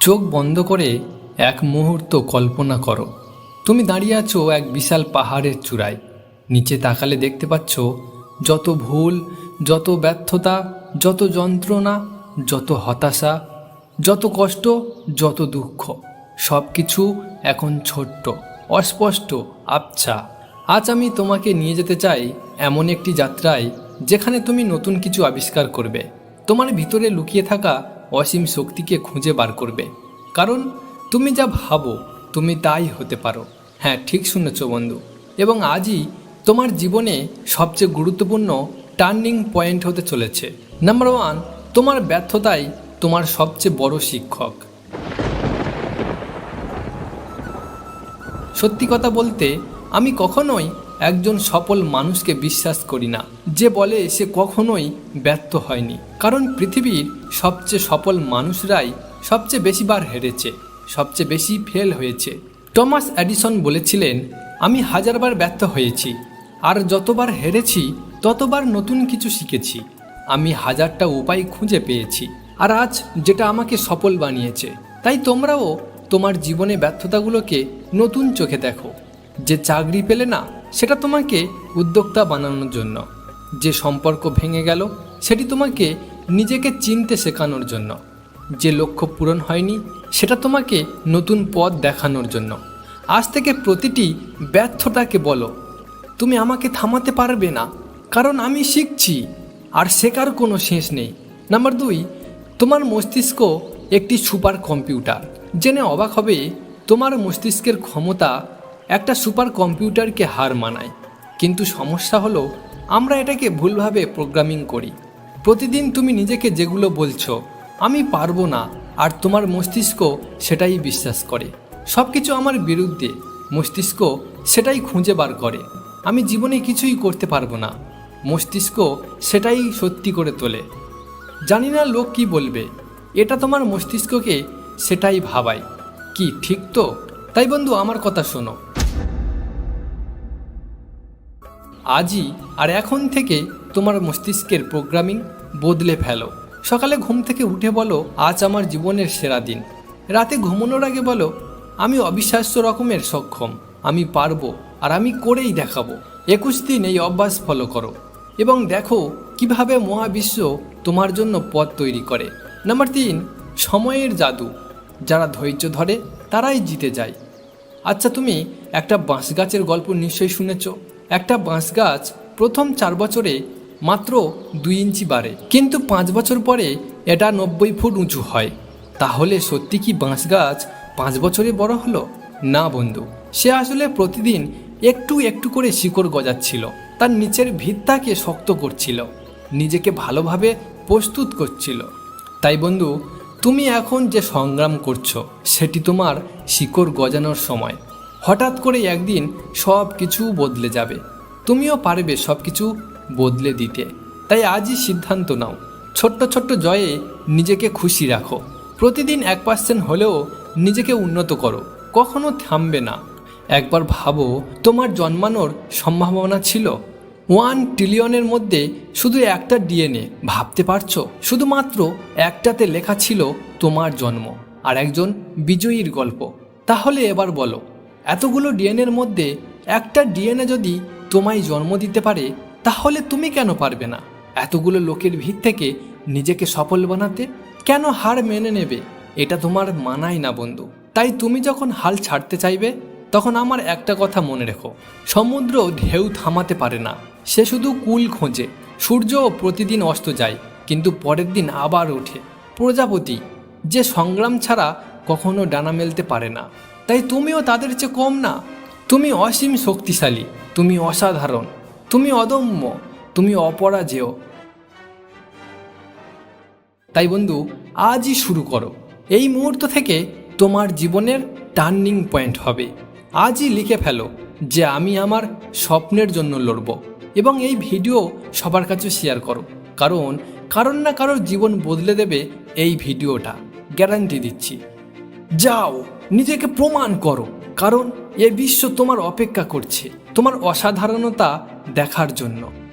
চোখ বন্ধ করে এক মুহূর্ত কল্পনা করো। তুমি দাঁড়িয়ে আছো এক বিশাল পাহাড়ের চূড়ায়। নিচে তাকালে দেখতে পাচ্ছ যত ভুল, যত ব্যর্থতা, যত যন্ত্রণা, যত হতাশা, যত কষ্ট, যত দুঃখ। সব কিছু এখন ছোট্ট, অস্পষ্ট, আবছা। আজ আমি তোমাকে নিয়ে যেতে চাই এমন একটি যাত্রায় যেখানে তুমি নতুন কিছু আবিষ্কার করবে। তোমার ভিতরে লুকিয়ে থাকা অসীম শক্তিকে খুঁজে বার করবে। কারণ তুমি যা ভাবো, তুমি তাই হতে পারো। হ্যাঁ ঠিক শুনেছ বন্ধু। এবং আজই তোমার জীবনে সবচেয়ে গুরুত্বপূর্ণ টার্নিং পয়েন্ট হতে চলেছে। নাম্বার ওয়ান তোমার ব্যর্থতাই তোমার সবচেয়ে বড় শিক্ষক। সত্যি কথা বলতে, আমি কখনোই একজন সফল মানুষকে বিশ্বাস করি না। যে বলে সে কখনোই ব্যর্থ হয়নি। কারণ পৃথিবীর সবচেয়ে সফল মানুষরাই সবচেয়ে বেশিবার হেরেছে, সবচেয়ে বেশি ফেল হয়েছে। টমাস অ্যাডিসন বলেছিলেন, আমি হাজারবার ব্যর্থ হয়েছি, আর যতবার হেরেছি, ততবার নতুন কিছু শিখেছি। আমি হাজারটা উপায় খুঁজে পেয়েছি, আর আজ যেটা আমাকে সফল বানিয়েছে। তাই তোমরাও তোমার জীবনে ব্যর্থতাগুলোকে নতুন চোখে দেখো। যে চাকরি পেলে না সেটা তোমাকে উদ্যোক্তা বানানোর জন্য। যে সম্পর্ক ভেঙে গেল, সেটি তোমাকে নিজেকে চিনতে শেখানোর জন্য। যে লক্ষ্য পূরণ হয়নি, সেটা তোমাকে নতুন পথ দেখানোর জন্য। আজ থেকে প্রতিটি ব্যর্থতাকে বলো, তুমি আমাকে থামাতে পারবে না, কারণ আমি শিখছি, আর শেখার কোনো শেষ নেই। নাম্বার দুই, তোমার মস্তিষ্ক একটি সুপার কম্পিউটার, জেনে অবাক হবে তোমার মস্তিষ্কের ক্ষমতা একটা সুপার কম্পিউটারকে হার মানায়। কিন্তু সমস্যা হলো, আমরা এটাকে ভুলভাবে প্রোগ্রামিং করি। প্রতিদিন তুমি নিজেকে যেগুলো বলছো, আমি পারব না, আর তোমার মস্তিষ্ক সেটাই বিশ্বাস করে। সব কিছু আমার বিরুদ্ধে, মস্তিষ্ক সেটাই খুঁজে বার করে। আমি জীবনে কিছুই করতে পারব না, মস্তিষ্ক সেটাই সত্যি করে তোলে। জানি না লোক কি বলবে, এটা তোমার মস্তিষ্ককে সেটাই ভাবায়। কি, ঠিক তো? তাই বন্ধু, আমার কথা শোনো। আজই আর এখন থেকে তোমার মস্তিষ্কের প্রোগ্রামিং বদলে ফেলো। সকালে ঘুম থেকে উঠে বলো, আজ আমার জীবনের সেরা দিন। রাতে ঘুমানোর আগে বলো, আমি অবিশ্বাস্য রকমের সক্ষম। আমি পারব আর আমি করেই দেখাবো। একুশ দিন এই অভ্যাস ফলো করো এবং দেখো কীভাবে মহাবিশ্ব তোমার জন্য পথ তৈরি করে। নাম্বার তিন, সময়ের জাদু। যারা ধৈর্য ধরে তারাই জিতে যায়। আচ্ছা তুমি একটা বাঁশ গাছের গল্প নিশ্চয়ই শুনেছ? একটা বাঁশ গাছ প্রথম চার বছরে মাত্র দুই ইঞ্চি বাড়ে। কিন্তু পাঁচ বছর পরে এটা নব্বই ফুট উঁচু হয়। তাহলে সত্যি কি বাঁশ গাছ পাঁচ বছরে বড় হলো? না বন্ধু। সে আসলে প্রতিদিন একটু একটু করে শিকড় গজাচ্ছিল। তার নিচের ভিতটাকে শক্ত করছিল। নিজেকে ভালোভাবে প্রস্তুত করছিল। তাই বন্ধু, তুমি এখন যে সংগ্রাম করছ, সেটি তোমার শিকড় গজানোর সময়। হঠাৎ করে একদিন সব কিছু বদলে যাবে। তুমিও পারবে সব কিছু বদলে দিতে। তাই আজই সিদ্ধান্ত নাও। ছোট্ট ছোট্ট জয়ে নিজেকে খুশি রাখো। প্রতিদিন এক পার্সেন্ট হলেও নিজেকে উন্নত করো। কখনো থামবে না। একবার ভাবো, তোমার জন্মানোর সম্ভাবনা ছিল? ওয়ান ট্রিলিয়নের মধ্যে শুধু একটা ডিএনএ ভাবতে পারছ? শুধুমাত্র একটাতে লেখা ছিল তোমার জন্ম। আর একজন বিজয়ীর গল্প। তাহলে এবার বলো এতগুলো ডিএনএর মধ্যে একটা ডিএনএ যদি তোমায় জন্ম দিতে পারে, তাহলে তুমি কেন পারবে না? এতগুলো লোকের ভিড় থেকে নিজেকে সফল বানাতে কেন হার মেনে নেবে? এটা তোমার মানায় না বন্ধু। তাই তুমি যখন হাল ছাড়তে চাইবে, তখন আমার একটা কথা মনে রেখো। সমুদ্র ঢেউ থামাতে পারে না। সে শুধু কুল খোঁজে। সূর্য প্রতিদিন অস্ত যায়, কিন্তু পরের দিন আবার ওঠে। প্রজাপতি, যে সংগ্রাম ছাড়া কখনো ডানা মেলতে পারে না। তাই তুমিও তাদের চেয়ে কম না। তুমি অসীম শক্তিশালী, তুমি অসাধারণ, তুমি অদম্য, তুমি অপরাজেয়। তাই বন্ধু, আজই শুরু করো। এই মুহূর্ত থেকে তোমার জীবনের টার্নিং পয়েন্ট হবে। আজই লিখে ফেলো যে আমি আমার স্বপ্নের জন্য লড়ব এবং এই ভিডিও সবার কাছে শেয়ার করো। কারণ কারণ না কারোর জীবন বদলে দেবে এই ভিডিওটা। গ্যারান্টি দিচ্ছি। যাও। নিজেকে প্রমাণ করো কারণ এ বিশ্ব তোমার অপেক্ষা করছে তোমার অসাধারণতা দেখার জন্য।